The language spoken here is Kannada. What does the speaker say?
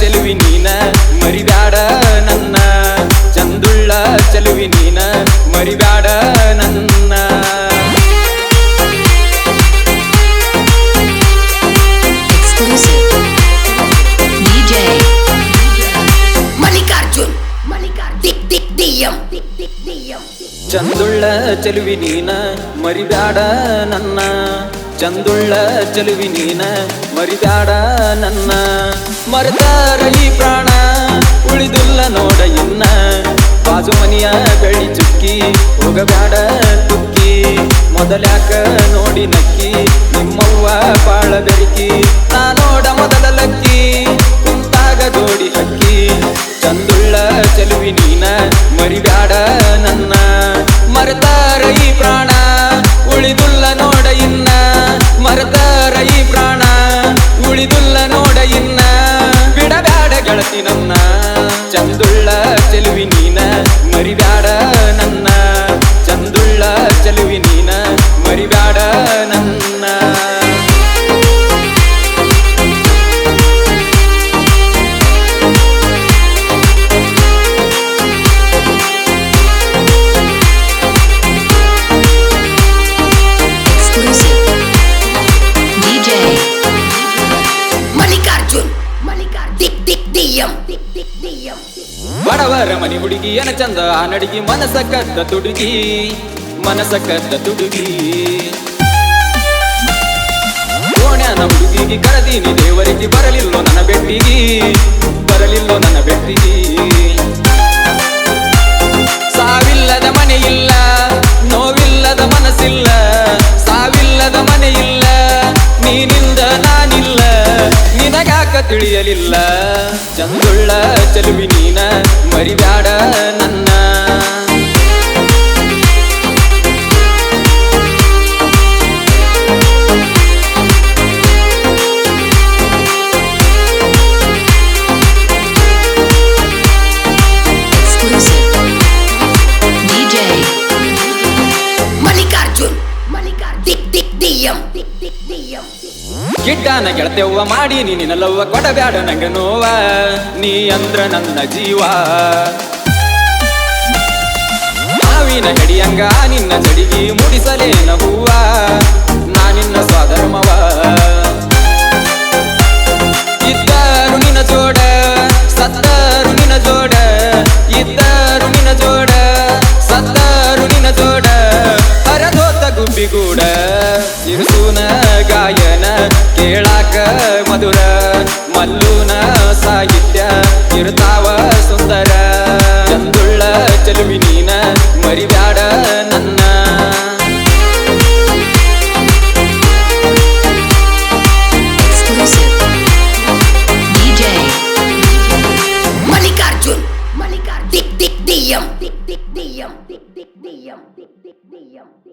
ಚಂದುಳ್ಳ ಚೆಲುವಿ ನೀನ ಮರಿಬ್ಯಾಡ ನನ್ನ ಚಂದುಳ್ಳ ಚೆಲುವಿ ನೀನ ಮರಿಬ್ಯಾಡ ನನ್ನ Exclusive. DJ. ಮಲ್ಲಿಕಾರ್ಜುನ್ ಮಲ್ಲಿಕಾರ್ಜುನ್ ದಿಕ್ ದಿಕ್ ದಿಯಂ ದಿಕ್ ದಿಕ್ ದಿಯಂ ಚಂದುಳ್ಳ ಚೆಲುವಿ ನೀನ ಮರಿಬ್ಯಾಡ ನನ್ನ ಚಂದುಳ್ಳ ಚೆಲುವಿ ನೀನ ಮರಿದಾಡ ನನ್ನ. ಮರೆತಾರ ಈ ಪ್ರಾಣ, ಉಳಿದುಲ್ಲ ನೋಡ ಇನ್ನ. ಬಾಜು ಮನಿಯ ಬೆಳಿ ಚುಕ್ಕಿ ಹೋಗಬೇಡ ತುಕ್ಕಿ ಮೊದಲ್ಯಾಕ ನೋಡಿ ನಕ್ಕಿ, ನಿಮ್ಮವ್ವ ಬಾಳ ಬೆರಕಿ. ನಾ ಇನ್ನ ಬಿಡಬೇಡ ಗೆಳತಿ ನನ್ನ. ಬಡವರ ಮನಿ ಹುಡುಗಿ ಎನ ಚಂದ ಆ ನಡಿಗಿ ಮನಸ ಕದ್ದ ತುಡುಗಿ, ಮನಸ ಕದ್ದ ತುಡುಗಿ. ಕೋಣ್ಯಾನ ಹುಡುಗಿಗೆ ಕರೆದೀನಿ, ದೇವರಿಗೆ ಬರಲಿಲ್ಲೋ ನನ್ನ ಬೆಟ್ಟಿಗಿ, ಬರಲಿಲ್ಲೋ ನನ್ನ ಬೆಟ್ಟಿಗಿ. ಸಾವಿಲ್ಲದ ಮನೆ ಇಲ್ಲ, ನೋವಿಲ್ಲದ ಮನಸ್ಸಿಲ್ಲ, ಸಾವಿಲ್ಲದ ಮನೆಯಿಲ್ಲ ಇಲ್ಲ, ನೀನಿಂದ ನಿನಗಾಕ ತಿಳಿಯಲಿಲ್ಲ? ಚಂದುಳ್ಳ ಚಲುವಿ ನೀನ ಮರಿಬ್ಯಾಡ ನನ್ನ ಗಿಡ್ಡನ ಗೆಳತೆವ್ವ ಮಾಡಿ ನಿನ್ನಲ್ಲವ್ವ, ಕೊಡಬ್ಯಾಡ ನಂಗೆ ನೋವ, ನೀ ಅಂದ್ರ ನನ್ನ ಜೀವ. ಮಾವಿನ ಗಡಿಯಂಗ ನಿನ್ನ ಜಡಿಗಿ ಮುಡಿಸಲೇನ ಹೂವ ನಾ ನಿನ್ನ ಸ್ವಧರ್ಮವ. ಇದ್ದರು ನಿನ್ನ ಜೋಡ, ಸತ್ತರು ನಿನ್ನ ಜೋಡ, ಇದ್ದರು ನಿನ್ನ ಜೋಡ, ಸತ್ತರು ನಿನ್ನ ಜೋಡ, ಹರದೋತ ಗುಬ್ಬಿಗೂಡ DM. DM. DM. DM. DM.